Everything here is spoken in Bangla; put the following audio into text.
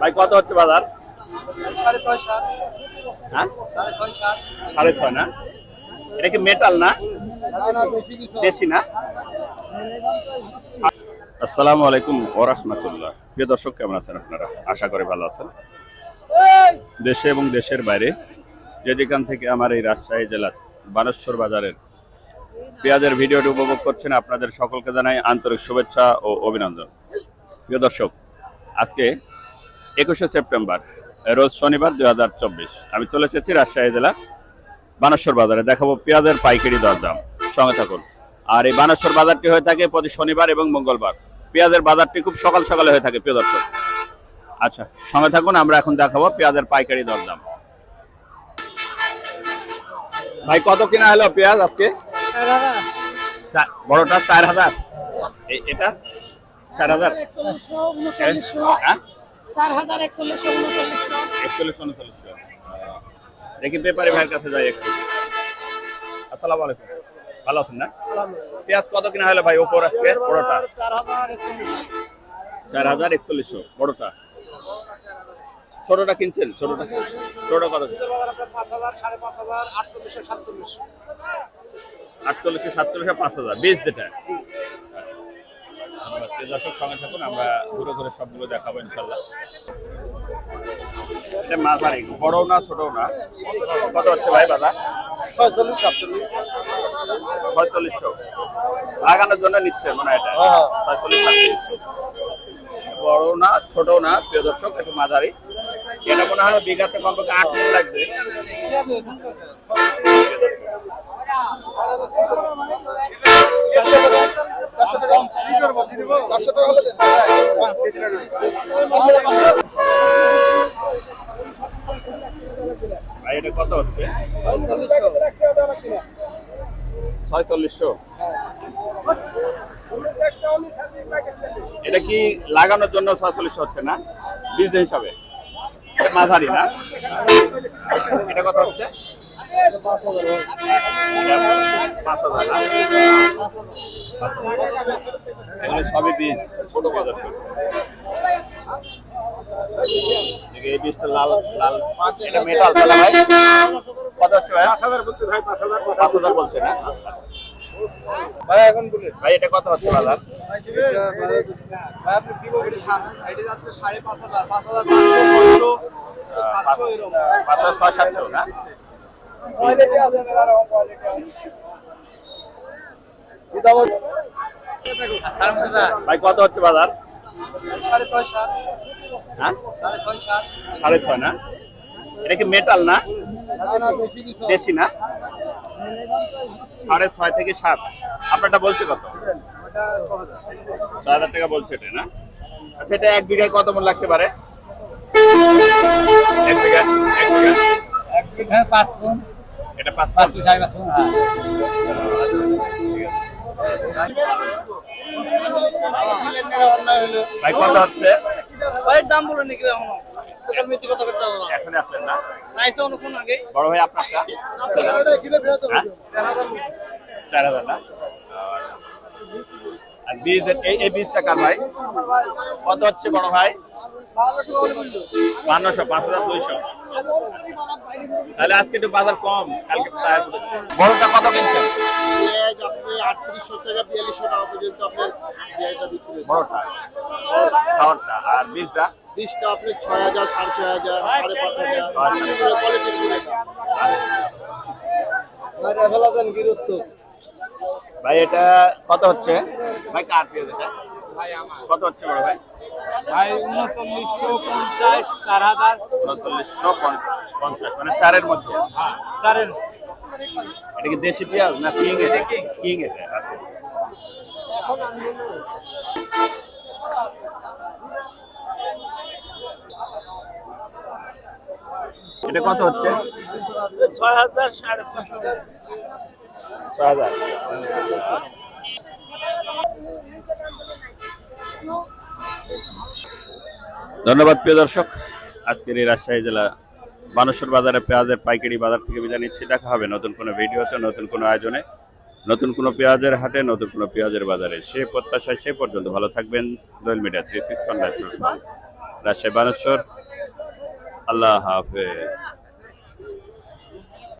ভাই কত হচ্ছে বাজার? সাড়ে ছয় সাত। হ্যাঁ? সাড়ে ছয় না? এটা কি মেটাল না? দেশি না? আসসালামু আলাইকুম ওরহমতুল্লাহ প্রিয় দর্শক কেমন আছেন আপনারা? আশা করি ভালো আছেন। দেশে এবং দেশের বাইরে যে যেখান থেকে আমার এই রাজশাহী জেলার বানেশ্বর বাজারের পেঁয়াজের ভিডিওটি উপভোগ করছেন আপনাদের সকলকে জানাই আন্তরিক শুভেচ্ছা ও অভিনন্দন। প্রিয় দর্শক আজকে একুশে সেপ্টেম্বর রোজ শনিবার দুই হাজার চব্বিশ। আমি চলে এসেছি রাজশাহী জেলা বানেশ্বর বাজারে। দেখাবো পেঁয়াজের পাইকারি দরদাম। সঙ্গে থাকুন। আর এই বানেশ্বর বাজারটি হয়ে থাকে প্রতি শনিবার এবং মঙ্গলবার। পেঁয়াজের বাজারটি খুব সকাল সকালে হয়ে থাকে প্রিয় দর্শক। আচ্ছা সঙ্গে থাকুন আমরা এখন দেখাবো পেঁয়াজের পাইকারি দরদাম। ভাই কত কিনা হলো পেঁয়াজ আজকে? বড়টা চার হাজার। এটা? চার হাজার। হ্যাঁ? চার হাজার একচল্লিশশো উনচল্লিশশো একচল্লিশ উনচল্লিশশো দেখি পেপারি ভাইয়ের কাছে যাই একটু। আসসালামু আলাইকুম। ভালো আছেন না? পেঁয়াজ কত কিনা হলো ভাই ওপর আজকে বড়টা? চার হাজার একচল্লিশশো বড়টা। ছোটটা কিনছেন? ছোটটা। ছোটটা কত? পাঁচ হাজার সাড়ে পাঁচ হাজার আটচল্লিশশো সাতচল্লিশশো আটচল্লিশশো সাতচল্লিশশো পাঁচ হাজার বীজ যেটা। দর্শক সঙ্গে থাকুন আমরা ঘুরে ঘুরে সবগুলো দেখাবো ইনশাল্লাহ এটা মাঝারি বড়ও না ছোটও না? কত হচ্ছে ভাই বাজার? ছয়চল্লিশ সাতচল্লিশ। ছয়চল্লিশশো। লাগানোর জন্য নিচ্ছে মনে হয় এটা। হ্যাঁ। ছয়চল্লিশ সাতচল্লিশশো বড় না ছোট না প্রিয় দর্শক একটু মাঝারি। এটা মনে হয় বিঘাতে কমপক্ষে আট মন লাগবে। প্রিয় দর্শক। চারশো টাকা হলে ভাই এটা কত হচ্ছে? ছয়চল্লিশশো। এটা কি লাগানোর জন্য ছয়চল্লিশশো হচ্ছে না? বীজ হিসাবে। মাঝারি না? এটা কত হচ্ছে? পাঁচ হাজার? পাঁচ হাজার। এগুলো সবই বীজ ছোট প্রদর্শন এই বীজটা লাল লাল। এটা মেটাল তাহলে ভাই? কত হচ্ছে ভাই? পাঁচ হাজার বলতে ভাই পাঁচ হাজার পাঁচ হাজার বলছে না? ভাই এখন বলে ভাই এটা কত হচ্ছে বাজার? আপনি কি বলবেন এটা যাচ্ছে সাড়ে পাঁচ হাজার পাঁচ হাজার পাঁচশো সাতশো এরকম। পাঁচ হাজার ছয় সাতশো না? কোয়ালিটি আছে। ভাই কত হচ্ছে বাজার? সাড়ে ছয় সাত। হ্যাঁ? সাড়ে ছয় সাত। সাড়ে ছয় না? এটা কি মেটাল না? দেশি না? সাড়ে ছয় থেকে সাত। আপনারটা বলছে কত? ছয় হাজার টাকা বলছে এটা না? আচ্ছা এটা এক বিঘায় কত মন লাগতে পারে? এক বিঘা এক বিঘা। এক বিঘা পাঁচ গুণ এটা পাঁচ পাঁচ সাড়ে পাঁচ গুণ হ্যাঁ। ভাই কত হচ্ছে। ভাই দাম বলে নাকি এখনও? আসলেন না। নাইছে অনেকক্ষণ আগে। বড় ভাই আপনারটা? চার হাজার না? আর বীজ এই এই বীজটা কার ভাই? কত হচ্ছে বড় ভাই? বান্নশো পাঁচ হাজার দুইশো। তাহলে আজকে একটু বাজার কম কালকে বড়টা কত কিনছেন? পেঁয়াজ আপনি আটত্রিশশো বিয়াল্লিশশো টাকা পর্যন্ত আপনার পেঁয়াজটা বিক্রি বড়টা খাওয়ারটা আর বীজটা? বীজটা আপনি ছয় হাজার সাড়ে ছয় হাজার সাড়ে পাঁচ হাজার। কোয়ালিটির করে দাম দেন গৃহস্থ। ভাই এটা কত হচ্ছে? ভাই কার পেঁয়াজ এটা? কত হচ্ছে বড় ভাই? ভাই উনচল্লিশশো পঞ্চাশ চার হাজার। উনচল্লিশশো পঞ্চাশ মানে চারের মধ্যে। চারের। এটা কি দেশি পেঁয়াজ না কিং এটা কিং। এটা আচ্ছা। এটা কত হচ্ছে? ছয় হাজার সাড়ে ছয় হাজার। ধন্যবাদ, প্রিয় দর্শক। আজকের এই রাজশাহী জেলা বানেশ্বর বাজারে পেঁয়াজের পাইকারি বাজার থেকে বিদায় নিচ্ছি। দেখা হবে নতুন কোনো ভিডিওতে, নতুন কোনো আয়োজনে। নতুন কোনো পেঁয়াজের হাটে, নতুন কোনো পেঁয়াজের বাজারে। সে প্রত্যাশায় সে পর্যন্ত ভালো থাকবেন। Doyel media three six Rajshahi Baneshwar. Allah হাফেজ।